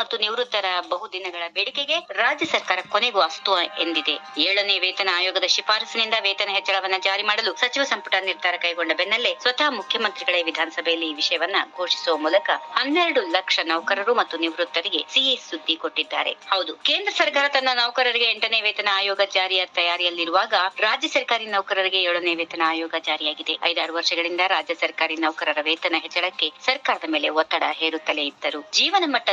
ಮತ್ತು ನಿವೃತ್ತರ ಬಹುದಿನಗಳ ಬೇಡಿಕೆಗೆ ರಾಜ್ಯ ಸರ್ಕಾರ ಕೊನೆಗೂ ಅಸ್ತು ಎಂದಿದೆ. ಏಳನೇ ವೇತನ ಆಯೋಗದ ಶಿಫಾರಸಿನಿಂದ ವೇತನ ಹೆಚ್ಚಳವನ್ನ ಜಾರಿ ಮಾಡಲು ಸಚಿವ ಸಂಪುಟ ನಿರ್ಧಾರ ಕೈಗೊಂಡ ಬೆನ್ನಲ್ಲೇ ಸ್ವತಃ ಮುಖ್ಯಮಂತ್ರಿಗಳೇ ವಿಧಾನಸಭೆಯಲ್ಲಿ ಈ ವಿಷಯವನ್ನ ಘೋಷಿಸುವ ಮೂಲಕ ಹನ್ನೆರಡು ಲಕ್ಷ ನೌಕರರು ಮತ್ತು ನಿವೃತ್ತರಿಗೆ ಸಿಎ ಸುದ್ದಿ ಕೊಟ್ಟಿದ್ದಾರೆ. ಹೌದು, ಕೇಂದ್ರ ಸರ್ಕಾರ ತನ್ನ ನೌಕರರಿಗೆ ಎಂಟನೇ ವೇತನ ಆಯೋಗ ಜಾರಿಯ ತಯಾರಿಯಲ್ಲಿರುವಾಗ ರಾಜ್ಯ ಸರ್ಕಾರಿ ನೌಕರರಿಗೆ ಏಳನೇ ವೇತನ ಆಯೋಗ ಜಾರಿಯಾಗಿದೆ. ಐದಾರು ವರ್ಷಗಳಿಂದ ರಾಜ್ಯ ಸರ್ಕಾರಿ ನೌಕರರ ವೇತನ ಹೆಚ್ಚಳಕ್ಕೆ ಸರ್ಕಾರದ ಮೇಲೆ ಒತ್ತಡ ಹೇರುತ್ತಲೇ ಇದ್ದರು. ಜೀವನ ಮಟ್ಟ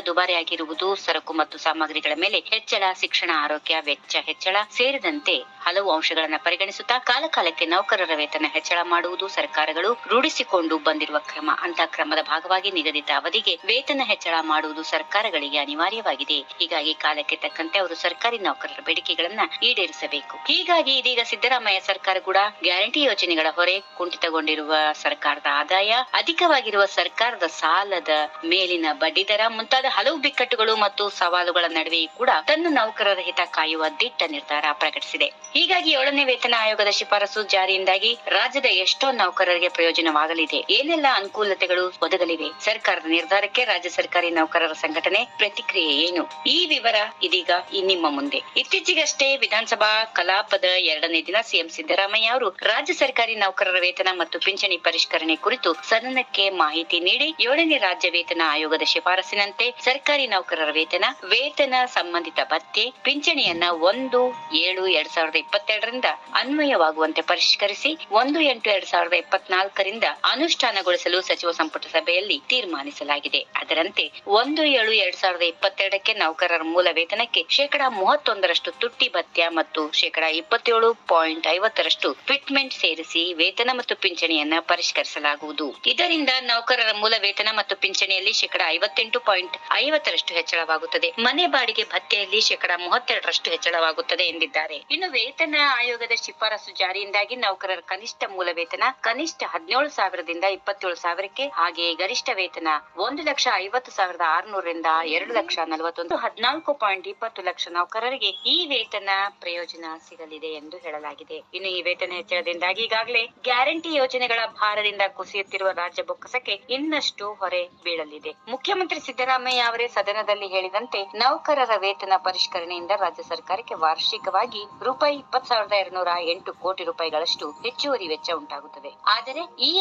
ದುಬಾರಿಯಾಗಿರುವುದು ಸರಕು ಮತ್ತು ಸಾಮಗ್ರಿಗಳ ಮೇಲೆ ಹೆಚ್ಚಳ, ಶಿಕ್ಷಣ, ಆರೋಗ್ಯ, ವೆಚ್ಚ ಹೆಚ್ಚಳ ಸೇರಿದಂತೆ ಹಲವು ಅಂಶಗಳನ್ನು ಪರಿಗಣಿಸುತ್ತಾ ಕಾಲಕಾಲಕ್ಕೆ ನೌಕರರ ವೇತನ ಹೆಚ್ಚಳ ಮಾಡುವುದು ಸರ್ಕಾರಗಳು ರೂಢಿಸಿಕೊಂಡು ಬಂದಿರುವ ಕ್ರಮ. ಅಂತ ಕ್ರಮದ ಭಾಗವಾಗಿ ನಿಗದಿತ ಅವಧಿಗೆ ವೇತನ ಹೆಚ್ಚಳ ಮಾಡುವುದು ಸರ್ಕಾರಗಳಿಗೆ ಅನಿವಾರ್ಯವಾಗಿದೆ. ಹೀಗಾಗಿ ಕಾಲಕ್ಕೆ ತಕ್ಕಂತೆ ಅವರು ಸರ್ಕಾರಿ ನೌಕರರ ಬೇಡಿಕೆಗಳನ್ನ ಈಡೇರಿಸಬೇಕು. ಹೀಗಾಗಿ ಇದೀಗ ಸಿದ್ದರಾಮಯ್ಯ ಸರ್ಕಾರ ಕೂಡ ಗ್ಯಾರಂಟಿ ಯೋಜನೆಗಳ ಹೊರೆ ಕುಂಠಿತಗೊಂಡಿರುವ ಸರ್ಕಾರದ ಆದಾಯ, ಅಧಿಕವಾಗಿರುವ ಸರ್ಕಾರದ ಸಾಲದ ಮೇಲಿನ ಬಡ್ಡಿದರ ಮುಂತಾದ ಹಲವು ಬಿಕ್ಕಟ್ಟುಗಳು ಮತ್ತು ಸವಾಲುಗಳ ನಡುವೆಯೂ ಕೂಡ ತನ್ನ ನೌಕರರ ಹಿತ ಕಾಯುವ ದಿಟ್ಟ ನಿರ್ಧಾರ ಪ್ರಕಟಿಸಿದೆ. ಹೀಗಾಗಿ ಏಳನೇ ವೇತನ ಆಯೋಗದ ಶಿಫಾರಸು ಜಾರಿಯಿಂದಾಗಿ ರಾಜ್ಯದ ಎಷ್ಟೋ ನೌಕರರಿಗೆ ಪ್ರಯೋಜನವಾಗಲಿದೆ. ಏನೆಲ್ಲ ಅನುಕೂಲತೆಗಳು ಒದಗಲಿವೆ? ಸರ್ಕಾರದ ನಿರ್ಧಾರಕ್ಕೆ ರಾಜ್ಯ ಸರ್ಕಾರಿ ನೌಕರರ ಸಂಘಟನೆ ಪ್ರತಿಕ್ರಿಯೆ ಏನು? ಈ ವಿವರ ಇದೀಗ ನಿಮ್ಮ ಮುಂದೆ. ಇತ್ತೀಚೆಗಷ್ಟೇ ವಿಧಾನಸಭಾ ಕಲಾಪದ ಎರಡನೇ ದಿನ ಸಿಎಂ ಸಿದ್ದರಾಮಯ್ಯ ಅವರು ರಾಜ್ಯ ಸರ್ಕಾರಿ ನೌಕರರ ವೇತನ ಮತ್ತು ಪಿಂಚಣಿ ಪರಿಷ್ಕರಣೆ ಕುರಿತು ಸದನಕ್ಕೆ ಮಾಹಿತಿ ನೀಡಿ, ಏಳನೇ ರಾಜ್ಯ ವೇತನ ಆಯೋಗದ ಶಿಫಾರಸಿನಂತೆ ಸರ್ಕಾರಿ ನೌಕರರ ವೇತನ ವೇತನ ಸಂಬಂಧಿತ ಭತ್ಯೆ, ಪಿಂಚಣಿಯನ್ನ ಒಂದು, ಏಳು, ಎರಡ್ ಸಾವಿರದ ಇಪ್ಪತ್ತೆರಡರಿಂದ ಅನ್ವಯವಾಗುವಂತೆ ಪರಿಷ್ಕರಿಸಿ ಒಂದು, ಎಂಟು, ಎರಡ್ ಸಾವಿರದ ಇಪ್ಪತ್ನಾಲ್ಕರಿಂದ ಅನುಷ್ಠಾನಗೊಳಿಸಲು ಸಚಿವ ಸಂಪುಟ ಸಭೆಯಲ್ಲಿ ತೀರ್ಮಾನಿಸಲಾಗಿದೆ. ಅದರಂತೆ ಒಂದು, ಏಳು, ಎರಡ್ ಸಾವಿರದ ಇಪ್ಪತ್ತೆರಡಕ್ಕೆ ನೌಕರರ ಮೂಲ ವೇತನಕ್ಕೆ ಶೇಕಡಾ ಮೂವತ್ತೊಂದರಷ್ಟು ತುಟ್ಟಿ ಭತ್ಯ ಮತ್ತು ಶೇಕಡಾ ಇಪ್ಪತ್ತೇಳು ಪಾಯಿಂಟ್ ಐವತ್ತರಷ್ಟು ಫಿಟ್ಮೆಂಟ್ ಸೇರಿಸಿ ವೇತನ ಮತ್ತು ಪಿಂಚಣಿಯನ್ನ ಪರಿಷ್ಕರಿಸಲಾಗುವುದು. ಇದರಿಂದ ನೌಕರರ ಮೂಲ ವೇತನ ಮತ್ತು ಪಿಂಚಣಿಯಲ್ಲಿ ಶೇಕಡಾ ಐವತ್ತೆಂಟು ಪಾಯಿಂಟ್ ಐವತ್ತರಷ್ಟು ಹೆಚ್ಚಳವಾಗುತ್ತದೆ. ಮನೆ ಬಾಡಿಗೆ ಭತ್ಯೆಯಲ್ಲಿ ಶೇಕಡಾ ಮೂವತ್ತೆರಡರಷ್ಟು ಹೆಚ್ಚಳವಾಗುತ್ತದೆ ಎಂದಿದ್ದಾರೆ. ಇನ್ನು ವೇತನ ಆಯೋಗದ ಶಿಫಾರಸು ಜಾರಿಯಿಂದಾಗಿ ನೌಕರರ ಕನಿಷ್ಠ ಮೂಲ ವೇತನ ಕನಿಷ್ಠ ಹದಿನೇಳು ಸಾವಿರದಿಂದ ಇಪ್ಪತ್ತೇಳು ಸಾವಿರಕ್ಕೆ, ಹಾಗೆಯೇ ಗರಿಷ್ಠ ವೇತನ ಒಂದು ಲಕ್ಷ ಐವತ್ತು ಸಾವಿರದ ಆರುನೂರರಿಂದ ಎರಡು ಲಕ್ಷ ನಲವತ್ತೊಂದು, ಹದಿನಾಲ್ಕು ಪಾಯಿಂಟ್ ಇಪ್ಪತ್ತು ಲಕ್ಷ ನೌಕರರಿಗೆ ಈ ವೇತನ ಪ್ರಯೋಜನ ಸಿಗಲಿದೆ ಎಂದು ಹೇಳಲಾಗಿದೆ. ಇನ್ನು ಈ ವೇತನ ಹೆಚ್ಚಳದಿಂದಾಗಿ ಈಗಾಗಲೇ ಗ್ಯಾರಂಟಿ ಯೋಜನೆಗಳ ಭಾರದಿಂದ ಕುಸಿಯುತ್ತಿರುವ ರಾಜ್ಯ ಬೊಕ್ಕಸಕ್ಕೆ ಇನ್ನಷ್ಟು ಹೊರೆ ಬೀಳಲಿದೆ. ಮುಖ್ಯಮಂತ್ರಿ ಸಿದ್ದರಾಮಯ್ಯ ಅವರೇ ಸದನದಲ್ಲಿ ಹೇಳಿದಂತೆ, ನೌಕರರ ವೇತನ ಪರಿಷ್ಕರಣೆಯಿಂದ ರಾಜ್ಯ ಸರ್ಕಾರಕ್ಕೆ ವಾರ್ಷಿಕವಾಗಿ ರೂಪಾಯಿ ಇಪ್ಪತ್ ಸಾವಿರದ ಎರಡ್ನೂರ ಎಂಟು ಕೋಟಿ ರೂಪಾಯಿಗಳಷ್ಟು ಹೆಚ್ಚುವರಿ ವೆಚ್ಚ ಉಂಟಾಗುತ್ತದೆ. ಆದರೆ, ಈ